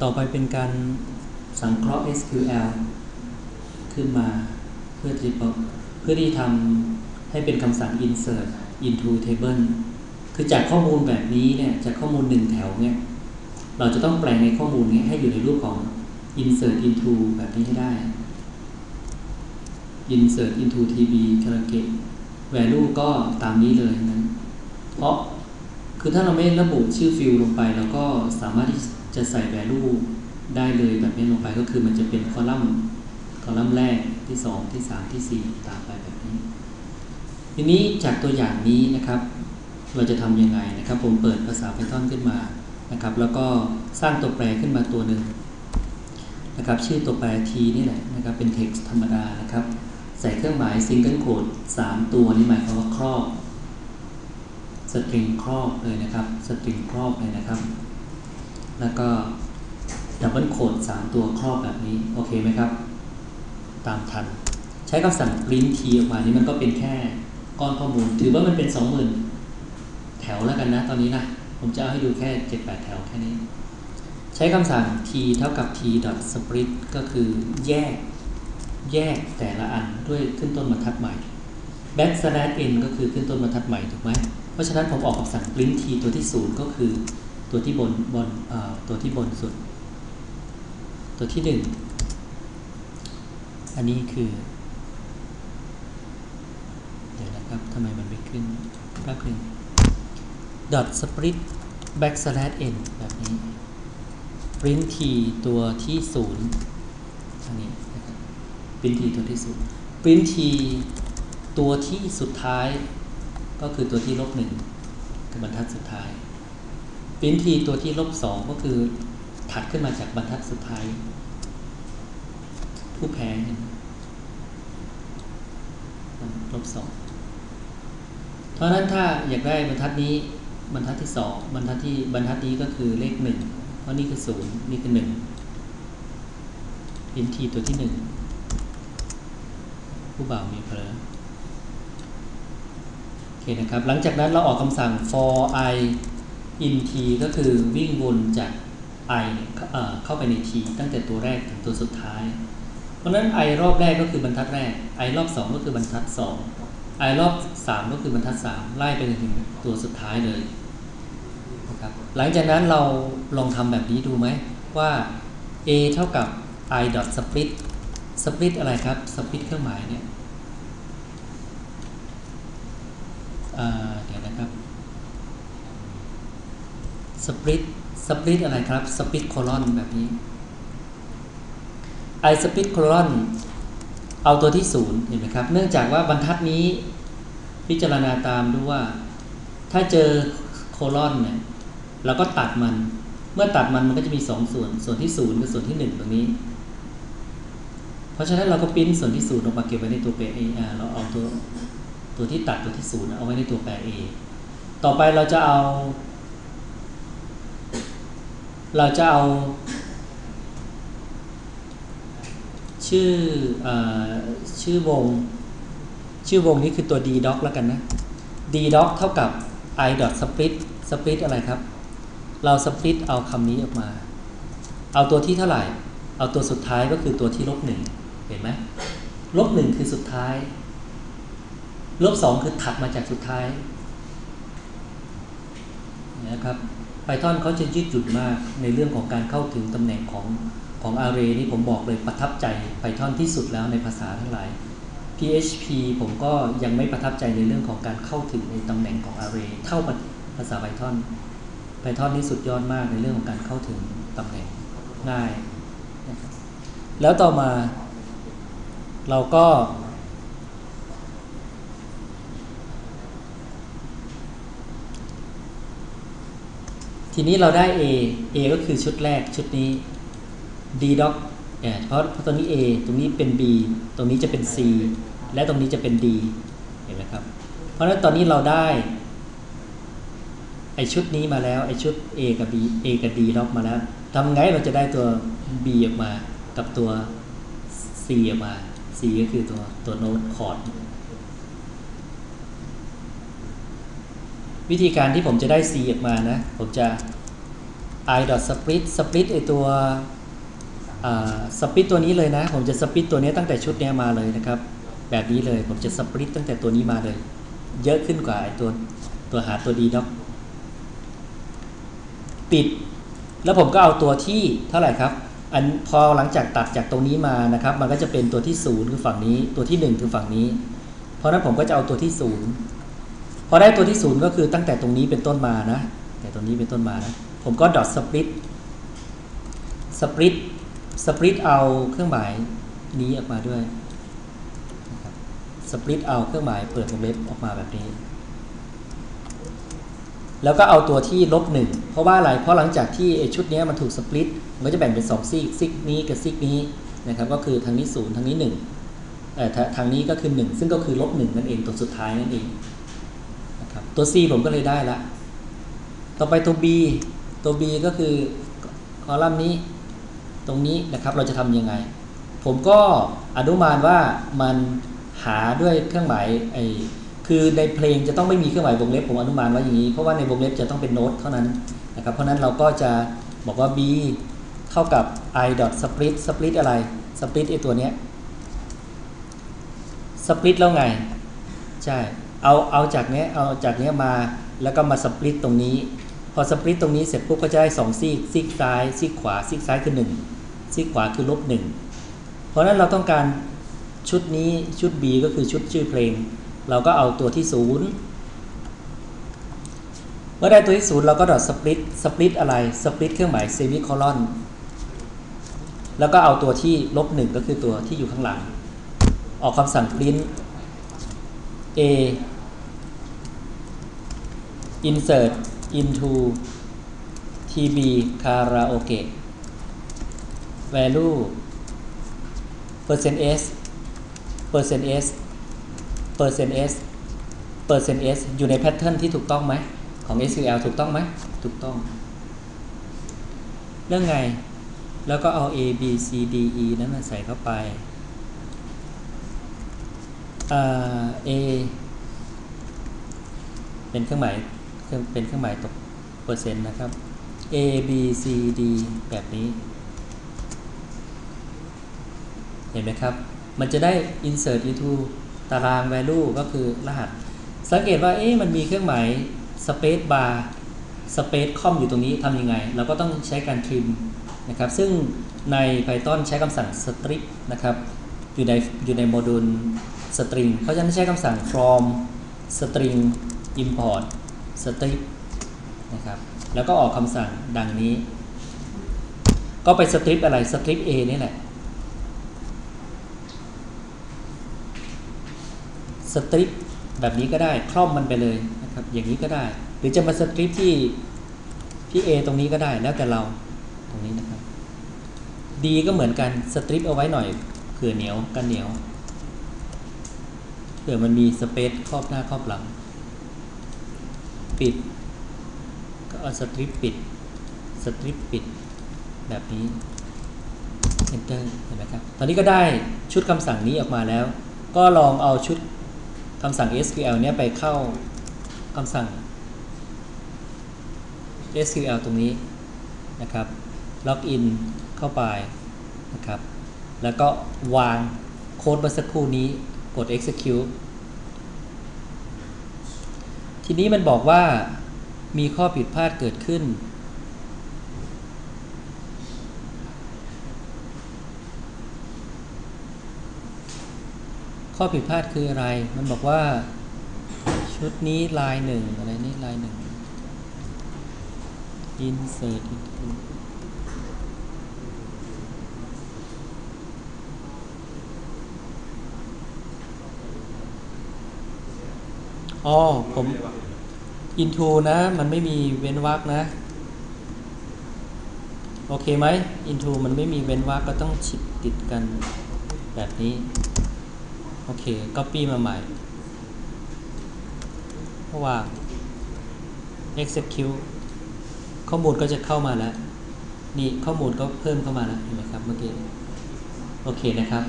ต่อไปเป็นการสังเคราะห์ SQL ขึ้นมาเพื่อที่เพื่อที่ทำให้เป็นคำสั่ง insert into table คือจากข้อมูลแบบนี้เนี่ยจากข้อมูลหนึ่งแถวเนี่ยเราจะต้องแปลงในข้อมูลนี้ให้อยู่ในรูปของ insert into แบบนี้ให้ได้ insert into tb c a r a g e value ก็ตามนี้เลยนะเพราะคือถ้าเราไม่ระบุชื่อฟิลลงไปเราก็สามารถที่ จะใส่ value ได้เลยแบบนี้ลงไปก็คือมันจะเป็นคอลัมน์คอลัมน์แรกที่ 2 ที่ 3 ที่ 4 ตามไปแบบนี้ ทีนี้จากตัวอย่างนี้นะครับ เราจะทำยังไงนะครับ ผมเปิดภาษา Python ขึ้นมานะครับ แล้วก็สร้างตัวแปรขึ้นมาตัวหนึ่งนะครับ ชื่อตัวแปร t นี่แหละนะครับ เป็น text ธรรมดานะครับ ใส่เครื่องหมาย single quote 3 ตัวนี่หมายความว่าครอบสตริงครอบเลยนะครับสตริงครอบเลยนะครับ แล้วก็ดับเบิลโคด3ตัวครอบแบบนี้ โอเคไหมครับ ตามทัน ใช้คำสั่ง print t ออกมานี่มันก็เป็นแค่ก้อนข้อมูล ถือว่ามันเป็น 20,000 แถวแล้วกันนะตอนนี้นะ ผมจะเอาให้ดูแค่ 7-8 แถวแค่นี้ ใช้คำสั่ง t เท่ากับ t dot split ก็คือแยก แยกแต่ละอันด้วยขึ้นต้นบรรทัดใหม่ back slash n ก็คือขึ้นต้นบรรทัดใหม่ถูกไหม เพราะฉะนั้นผมออกคำสั่ง print t ตัวที่ 0 ก็คือ ตัวที่บนบนตัวที่บนสุด ตัวที่หนึ่งอันนี้คือ เดี๋ยวนะครับทำไมมันไม่ขึ้นแป๊บหนึ่ง dot split back slash n แบบนี้ print t ตัวที่ศูนย์อันนี้นะครับ print t ตัวที่ศูนย์ print t ตัวที่สุดท้าย ก็คือตัวที่ลบหนึ่งคือบรรทัดสุดท้าย print t ตัวที่ลบสองก็คือถัดขึ้นมาจากบรรทัดสุดท้าย ผู้แพ้ลบสองเพราะนั้นถ้าอยากได้บรรทัดนี้บรรทัดที่สองบรรทัดที่บรรทัดนี้ก็คือเลขหนึ่งเพราะนี่คือศูนย์นี่คือหนึ่งเป็นทีตัวที่หนึ่งผู้บ่าวมีเพลอโอเคนะครับ หลังจากนั้นเราออกคำสั่ง for i in t ก็คือวิ่งวนจาก i เข้าไปใน t ตั้งแต่ตัวแรกถึงตัวสุดท้าย เพราะนั้น i รอบแรกก็คือบรรทัดแรก i รอบ 2 ก็คือบรรทัด2 i รอบ 3 ก็คือบรรทัด 3 ไล่ไปจนถึงตัวสุดท้ายเลยนะครับหลังจากนั้นเราลองทำแบบนี้ดูไหมว่า a เท่ากับ i dot split split อะไรครับ split เครื่องหมายเนี่ยเดี๋ยวนะครับ split split อะไรครับ split colon แบบนี้ i split colon เอาตัวที่ศูนย์เห็นไหมครับ เนื่องจากว่าบรรทัดนี้พิจารณาตามดูว่า ถ้าเจอโคลอนเนี่ยเราก็ตัดมัน เมื่อตัดมันมันก็จะมีสองส่วน ส่วนที่ศูนย์กับส่วนที่หนึ่งตรงนี้ เพราะฉะนั้นเราก็ปิ้นส่วนที่ศูนย์ออกมาเก็บไว้ในตัวแปร a เราเอาตัวตัวที่ตัดตัวที่ศูนย์เอาไว้ในตัวแปร a ต่อไปเราจะเอา เราจะเอา ชื่ออชื่อวง ชื่อวงนี้คือตัว d doc แล้วกันนะ d doc เท่ากับ i dot split split อะไรครับ เรา split เอาคำนี้ออกมา เอาตัวที่เท่าไหร่ เอาตัวสุดท้ายก็คือตัวที่ลบหนึ่งเห็นไหมลบหนึ่งคือสุดท้าย ลบสองคือถัดมาจากสุดท้ายนะครับ Python เขาจะยืดหยุ่นมากในเรื่องของการเข้าถึงตำแหน่งของของ array นี่ผมบอกเลยประทับใจ Python ที่สุดแล้วในภาษาทั้งหลาย PHP ผมก็ยังไม่ประทับใจในเรื่องของการเข้าถึงในตำแหน่งของ array เท่าภาษา Python Python นี่สุดยอดมากในเรื่องของการเข้าถึงตำแหน่งง่ายนะครับแล้วต่อมา เราก็ ทีนี้เราได้ A A ก็คือชุดแรกชุดนี้ D doc เพราะเพราะตรงนี้ A ตรงนี้เป็น B ตรงนี้จะเป็น C และตรงนี้จะเป็น D เห็นไหมครับ เพราะฉะนั้นตอนนี้เราได้ไอชุดนี้มาแล้วไอชุด A กับ B A กับ D doc มาแล้วทำไงเราจะได้ตัว B ออกมากับตัว C ออกมา C ก็คือตัวตัวโน้ตคอร์ด วิธีการที่ผมจะได้ C ออกมานะ ผมจะ i dot split split ไอตัวสปริตตัวนี้เลยนะ ผมจะสปริตตัวนี้ตั้งแต่ชุดนี้มาเลยนะครับ แบบนี้เลยผมจะสปริตตั้งแต่ตัวนี้มาเลย เยอะขึ้นกว่าไอตัวตัวหาตัวดีด็อกปิด แล้วผมก็เอาตัวที่เท่าไหร่ครับ อันพอหลังจากตัดจากตรงนี้มานะครับ มันก็จะเป็นตัวที่ศูนย์คือฝั่งนี้ ตัวที่หนึ่งคือฝั่งนี้ เพราะนั้นผมก็จะเอาตัวที่ศูนย์ อได้ตัวที่ศูนย์ก็คือตั้งแต่ตรงนี้เป็นต้นมานะ แต่ตรงนี้เป็นต้นมานะ ผมก็ดอทสปริตสปริตสปริตเอาเครื่องหมายนี้ออกมาด้วยสปริตเอาเครื่องหมายเปิดวงเล็บออกมาแบบนี้ แล้วก็เอาตัวที่ลบหนึ่งเพราะว่าอะไร เพราะหลังจากที่ชุดนี้มันถูกสปริตมันก็จะแบ่งเป็น2ซีกซีกนี้กับซีกนี้นะครับ ก็คือทางนี้ศูนย์ทางนี้1เอ่อทางนี้ก็คือ 1 ซึ่งก็คือลบหนึ่งนั่นเองตัวสุดท้ายนั่นเอง ตัว C ผมก็เลยได้ละ ต่อไปตัว B ตัว B ก็คือคอลัมน์นี้ตรงนี้นะครับเราจะทำยังไง ผมก็อนุมานว่ามันหาด้วยเครื่องหมายไอคือในเพลงจะต้องไม่มีเครื่องหมายวงเล็บผมอนุมานว่าอย่างนี้ เพราะว่าในวงเล็บจะต้องเป็นโน้ตเท่านั้นนะครับเพราะนั้นเราก็จะบอกว่า b เท่ากับ i dot split split อะไร split ไอตัวเนี้ย split แล้วไง ใช่ เอาเอาจากเนี้ยเอาจากเนี้ยมาแล้วก็มาสปริตตรงนี้ พอสปริตตรงนี้เสร็จปุ๊บก็จะได้2ซีกซีกซ้ายซีกขวาซีกซ้ายคือ1ซีกขวาคือลบ1เพราะนั้นเราต้องการชุดนี้ชุด B ก็คือชุดชื่อเพลง เราก็เอาตัวที่ศูนย์เมื่อได้ตัวที่ศูนย์เราก็ดอทสปริตสปริตอะไรสปริตเครื่องหมายเซมิโคลอนแล้วก็เอาตัวที่ลบหนึ่งก็คือตัวที่อยู่ข้างหลัง ออกคำสั่ง print a insert into tb karaoke value percent s percent s percent s percent s อยู่ในแพทเทิร์นที่ถูกต้องไหมของ SQL ถูกต้องไหมถูกต้อง เรื่องไง แล้วก็เอา A B C D E นั้นมาใส่เข้าไป A เป็นเครื่องหมาย เป็นเครื่องหมายตกเปอร์เซ็นต์นะครับ A B C D แบบนี้ เห็นไหมครับ มันจะได้ insert into ตาราง value ก็คือรหัส สังเกตว่าเอ๊ะมันมีเครื่องหมาย space bar space com อยู่ตรงนี้ทำยังไง เราก็ต้องใช้การ trim นะครับ ซึ่งใน Python ใช้คำสั่ง strip นะครับ อยู่ในอยู่ในโมดูล string เพราะฉะนั้นใช้คำสั่ง from string import strip นะครับแล้วก็ออกคำสั่งดังนี้ ก็ไป strip อะไร strip a นี่แหละสตริปแบบนี้ก็ได้คล่อมมันไปเลยนะครับอย่างนี้ก็ได้ หรือจะมาสตริปที่ที่ A ตรงนี้ก็ได้แล้วแต่เราตรงนี้นะครับ D ก็เหมือนกันสตริปเอาไว้หน่อยเผื่อเหนียวกันเหนียวเผื่อมันมีสเปซครอบหน้าครอบหลัง ปิด ก็เอาสตริปปิด สตริปปิด แบบนี้ enter เห็นไหมครับ ตอนนี้ก็ได้ชุดคำสั่งนี้ออกมาแล้ว ก็ลองเอาชุดคำสั่ง SQL เนี้ยไปเข้าคำสั่ง SQL ตรงนี้นะครับ ล็อกอินเข้าไปนะครับ แล้วก็วางโค้ดเมื่อสักครู่นี้กด execute ทีนี้มันบอกว่ามีข้อผิดพลาดเกิดขึ้น ข้อผิดพลาดคืออะไร มันบอกว่าชุดนี้ลายหนึ่งอะไรนี่ลายหนึ่ง insert into อ๋อผม into นะ มันไม่มีเว้นวรรคนะ โอเคไหม into มันไม่มีเว้นวรรคก็ต้องฉิดติดกันแบบนี้ โอเค copy มาใหม่ว่าง execute ข้อมูลก็จะเข้ามาแล้ว นี่ข้อมูลก็เพิ่มเข้ามาแล้วเห็นไหมครับเมื่อกี้ โอเคนะครับ